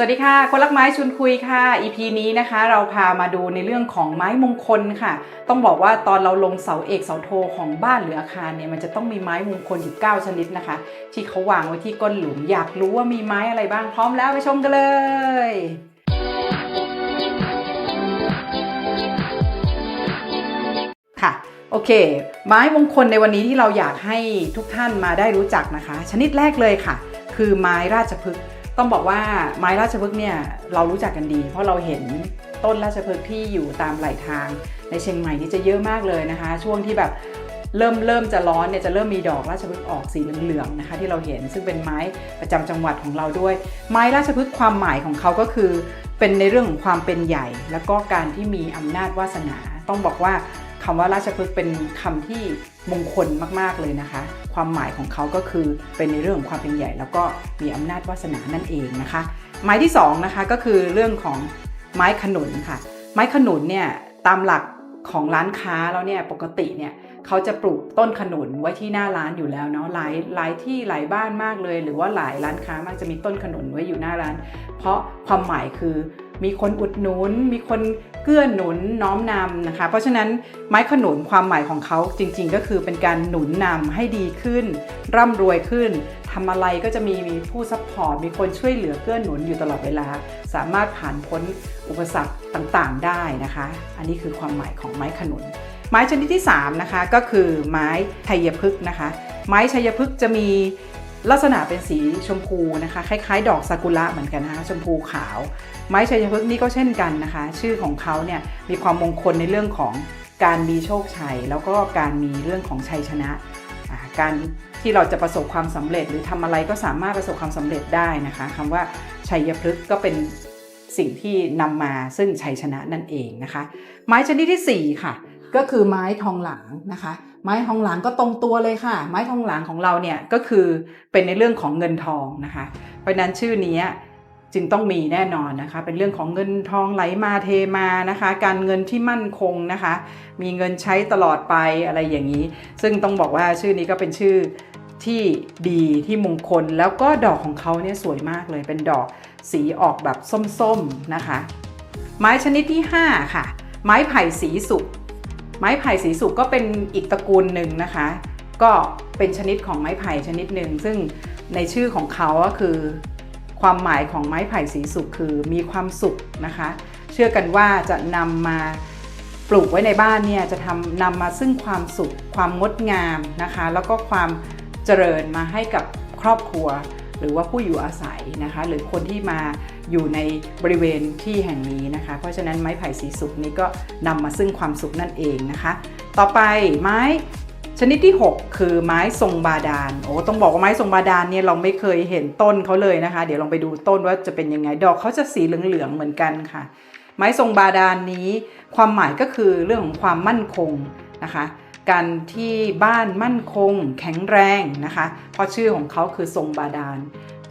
สวัสดีค่ะ คนรักไม้ชวนคุยค่ะ EP นี้นะคะ เราพามาดูในเรื่องของไม้มงคลค่ะ ต้องบอกว่าตอนเราลงเสาเอกเสาโทของบ้านหรืออาคารเนี่ยมันจะต้องมีไม้มงคลอยู่ 9 ชนิดนะคะ ที่เขาวางไว้ที่ก้นหลุมอยากรู้ว่ามีไม้อะไรบ้างพร้อมแล้วไปชมกันเลยค่ะโอเค ไม้มงคลในวันนี้ที่เราอยากให้ทุกท่านมาได้รู้จักนะคะ ชนิดแรกเลยค่ะ คือไม้ราชพฤกษ์ ต้องบอกว่าไม้ราชพฤกษ์เนี่ยเรารู้จักกันดี เพราะเราเห็นต้นราชพฤกษ์ที่อยู่ตามไหลทาง ในเชียงใหม่นี่จะเยอะมากเลยนะคะ ช่วงที่แบบเริ่มเริ่มจะร้อนเนี่ยจะเริ่มมีดอกราชพฤกษ์ออกสีเหลืองๆนะคะ ที่เราเห็นซึ่งเป็นไม้ประจำจังหวัดของเราด้วย ไม้ราชพฤกษ์ความหมายของเขาก็คือ เป็นในเรื่องของความเป็นใหญ่ แล้วก็การที่มีอำนาจวาสนา ต้องบอกว่า คำว่าราชพฤกษ์เป็นคำที่มงคลมากๆเลยนะคะ ความหมายของเขาก็คือเป็นในเรื่องของความเป็นใหญ่ แล้วก็มีอำนาจวาสนานั่นเองนะคะไม้ที่สองนะคะก็คือเรื่องของไม้ขนุนค่ะ ไม้ขนุนเนี่ยตามหลักของร้านค้าแล้วเนี่ยปกติเนี่ยเขาจะปลูกต้นขนุนไว้ที่หน้าร้านอยู่แล้วเนาะหลายหลายที่หลายบ้านมากเลย หรือว่าหลายร้านค้ามากจะมีต้นขนุนไว้อยู่หน้าร้าน เพราะความหมายคือ มีคนอุดหนุน มีคนเกื้อหนุนน้อมนำนะคะ เพราะฉะนั้นไม้ขนุนความหมายของเขาจริง ๆ ก็คือเป็นการหนุนนำให้ดีขึ้น ร่ำรวยขึ้นทำอะไรก็จะมีมีผู้ซัพพอร์ตมีคนช่วยเหลือเกื้อหนุนอยู่ตลอดเวลา สามารถผ่านพ้นอุปสรรคต่างๆ ได้นะคะ อันนี้คือความหมายของไม้ขนุน ไม้ชนิดที่3นะคะก็คือไม้ชัยพฤกษ์นะคะ ไม้ชัยพฤกษ์จะมี ลักษณะเป็นสีชมพูนะคะคล้ายๆ ดอกซากุระเหมือนกันนะคะชมพูขาว ไม้ชัยพฤกษ์นี่ก็เช่นกันนะคะ ชื่อของเขาเนี่ยมีความมงคลในเรื่องของการมีโชคชัย แล้วก็การมีเรื่องของชัยชนะการที่เราจะประสบความสำเร็จ หรือทำอะไรก็สามารถประสบความสำเร็จได้นะคะคำว่าชัยพฤกษ์ก็เป็นสิ่งที่นำมาซึ่งชัยชนะนั่นเองนะคะ ไม้ชนิดที่ 4 ค่ะ ก็คือไม้ทองหลางนะคะ ไม้ทองหลางก็ตรงตัวเลยค่ะ ไม้ทองหลางของเราเนี่ยก็คือเป็นในเรื่องของเงินทองนะคะ เพราะฉะนั้นชื่อนี้จึงต้องมีแน่นอนนะคะ เป็นเรื่องของเงินทองไหลมาเทมานะคะ การเงินที่มั่นคงนะคะ มีเงินใช้ตลอดไปอะไรอย่างนี้ ซึ่งต้องบอกว่าชื่อนี้ก็เป็นชื่อที่ดีที่มงคลแล้วก็ดอกของเขาเนี่ยสวยมากเลยเป็นดอกสีออกแบบส้มๆนะคะ ไม้ชนิดที่ 5 ค่ะ ไม้ไผ่สีสุก ไม้ไผ่สีสุกก็เป็นอีกตระกูลหนึ่งนะคะ ก็เป็นชนิดของไม้ไผ่ชนิดหนึ่ง ซึ่งในชื่อของเขาก็คือ ความหมายของไม้ไผ่สีสุกคือมีความสุขนะคะ เชื่อกันว่าจะนำมาปลูกไว้ในบ้านเนี่ยจะทำนำมาซึ่งความสุข ความงดงามนะคะ แล้วก็ความเจริญมาให้กับครอบครัว หรือว่าผู้อยู่อาศัยนะคะ หรือคนที่มาอยู่ในบริเวณที่แห่งนี้นะคะ เพราะฉะนั้นไม้ไผ่สีสุกนี้ก็นำมาซึ่งความสุขนั่นเองนะคะ ต่อไปไม้ชนิดที่ 6 คือไม้ทรงบาดาล โอ้ ต้องบอกว่าไม้ทรงบาดาลเนี่ยเราไม่เคยเห็นต้นเขาเลยนะคะ เดี๋ยวลองไปดูต้นว่าจะเป็นยังไง ดอกเขาจะสีเหลืองๆเหมือนกันค่ะ ไม้ทรงบาดาลนี้ ความหมายก็คือเรื่องของความมั่นคงนะคะ กันที่บ้านมั่นคง แข็งแรงนะคะ เพราะชื่อของเขาคือทรงบาดาล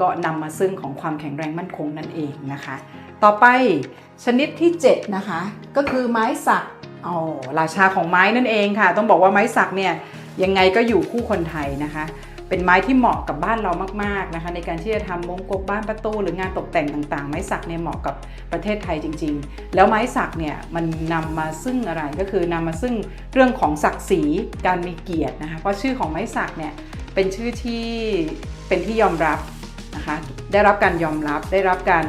ก็นำมาซึ่งของความแข็งแรงมั่นคงนั่นเองนะคะ ต่อไปชนิดที่ 7 นะคะ ก็คือไม้สักอ๋อราชาของไม้นั่นเองค่ะ ต้องบอกว่าไม้สักเนี่ยยังไงก็อยู่คู่คนไทยนะคะ เป็นไม้ที่เหมาะกับบ้านเรามากๆนะคะในการที่จะทำมงกบบ้านประตูหรืองานตกแต่งต่างๆ ไม้สักเนี่ยเหมาะกับประเทศไทยจริง ๆ แล้วไม้สักเนี่ยมันนำมาซึ่งอะไรก็คือนำมาซึ่งเรื่องของศักดิ์ศรีการมีเกียรตินะคะเพราะชื่อของไม้สักเนี่ยเป็นชื่อที่เป็นที่ยอมรับนะคะได้รับการยอมรับได้รับการ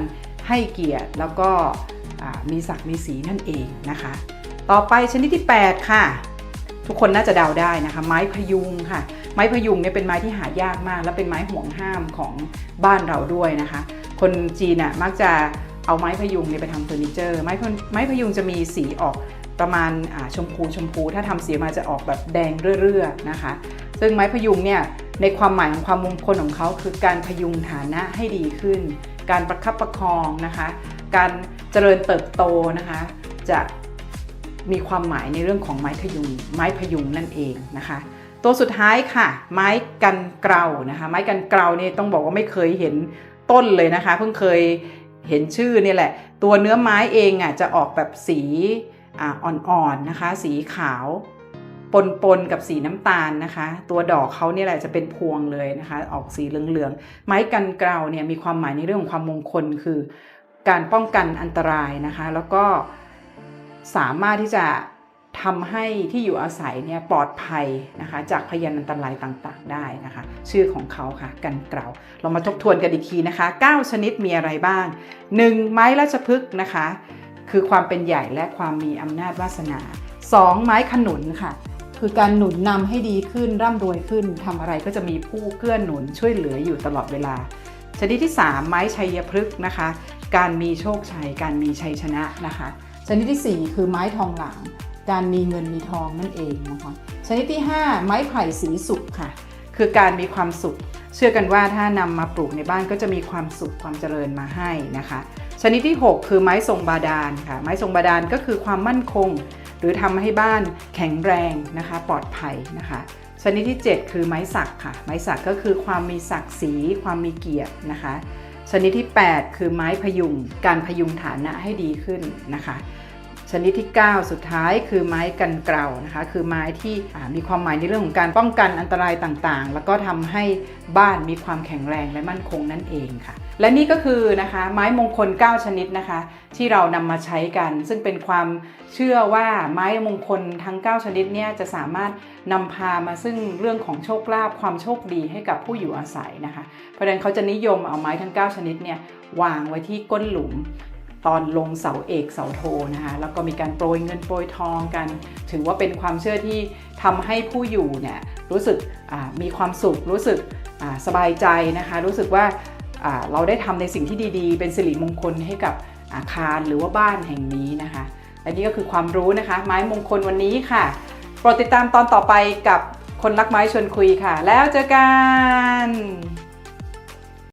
ให้เกียรติแล้วก็มีศักดิ์มีสีนั่นเองนะคะ ต่อไปชนิดที่ 8 ค่ะ ทุกคนน่าจะเดาได้นะคะ ไม้พยุงค่ะ ไม้พยุงเนี่ยเป็นไม้ที่หายากมาก และเป็นไม้ห่วงห้ามของบ้านเราด้วยนะคะ คนจีนน่ะมักจะเอาไม้พยุงเนี่ยไปทำเฟอร์นิเจอร์ไม้พไม้พยุงจะมีสีออกประมาณาชมพูชมพู ถ้าทำสีมาจะออกแบบแดงเรื่อๆนะคะ ซึ่งไม้พยุงเนี่ยในความหมายของความมงคลของเขาคือการพยุงฐานะให้ดีขึ้น การประคับประคองนะคะ การเจริญเติบโตนะคะ จะ มีความหมายในเรื่องของไม้พยุง ไม้พยุงนั่นเองนะคะ ตัวสุดท้ายค่ะ ไม้กันเกลานะคะ ไม้กันเกลาเนี่ยต้องบอกว่าไม่เคยเห็นต้นเลยนะคะ เพิ่งเคยเห็นชื่อเนี่ยแหละ ตัวเนื้อไม้เองอะจะออกแบบสีอ่ออนๆนะคะ สีขาวปนปนๆกับสีน้ำตาลนะคะ ตัวดอกเขาเนี่ยแหละจะเป็นพวงเลยนะคะ ออกสีเหลืองๆ ไม้กันเกลาเนี่ยมีความหมายในเรื่องของความมงคลคือ การป้องกันอันตรายนะคะ แล้วก็ สามารถที่จะทำให้ที่อยู่อาศัยเนี่ยปลอดภัยนะคะจากพยานอันตรายต่างๆ ได้นะคะ ชื่อของเขาค่ะกันเกลาเรามาทบทวนกันอีกทีนะคะ 9 ชนิดมีอะไรบ้าง 1. ไม้ราชพฤกษ์นะคะ คือความเป็นใหญ่และความมีอำนาจวาสนา 2. ไม้ขนุนค่ะ คือการหนุนนำให้ดีขึ้นร่ำรวยขึ้นทำอะไรก็จะมีผู้เกื้อหนุนช่วยเหลืออยู่ตลอดเวลา ชนิดที่ 3 ไม้ชัยพฤกษ์นะคะ การมีโชคชัยการมีชัยชนะนะคะ ชนิดทีสี่ 4 คือไม้ทองหลางการมีเงินมีทองนั่นเองนะคะชนิดที่ 5 ไม้ไผ่สีสุขค่ะ คือการมีความสุข เชื่อกันว่าถ้านำมาปลูกในบ้านก็จะมีความสุขความเจริญมาให้นะคะ ชนิดที่ 6 คือไม้ทรงบาดาลค่ะ ไม้ทรงบาดาลก็คือความมั่นคง หรือทำให้บ้านแข็งแรงนะคะ ปลอดภัยนะคะ ชนิดที่ 7 คือไม้สักค่ะ ไม้สักก็คือความมีศักดิ์ศรีความมีเกียรตินะคะ ชนิดที่ 8 คือไม้พยุง การพยุงฐานะให้ดีขึ้นนะคะ ชนิดที่ 9 สุดท้ายคือไม้กันเกลานะคะ คือไม้ที่มีความหมายในเรื่องของการป้องกันอันตรายต่างๆ แล้วก็ทำให้บ้านมีความแข็งแรงและมั่นคงนั่นเองค่ะ และนี่ก็คือนะคะไม้มงคล 9 ชนิดนะคะ ที่เรานำมาใช้กัน ซึ่งเป็นความเชื่อว่าไม้มงคลทั้ง 9 ชนิดเนี่ยจะสามารถนำพามาซึ่งเรื่องของโชคลาภความโชคดีให้กับผู้อยู่อาศัยนะคะเพราะฉะนั้นเขาจะนิยมเอาไม้ทั้ง 9 ชนิดเนี่ยวางไว้ที่ก้นหลุม ตอนลงเสาเอกเสาโทนะคะแล้วก็มีการโปรยเงินโปรยทองกัน ถือว่าเป็นความเชื่อที่ทำให้ผู้อยู่เนี่ยรู้สึกมีความสุข รู้สึกสบายใจนะคะ รู้สึกว่าอ่าเราได้ทำในสิ่งที่ดีๆ เป็นสิริมงคลให้กับอาคารหรือว่าบ้านแห่งนี้นะคะและนี่ก็คือความรู้นะคะ ไม้มงคลวันนี้ค่ะโปรดติดตามตอนต่อไปกับคนรักไม้ชวนคุยค่ะ แล้วเจอกัน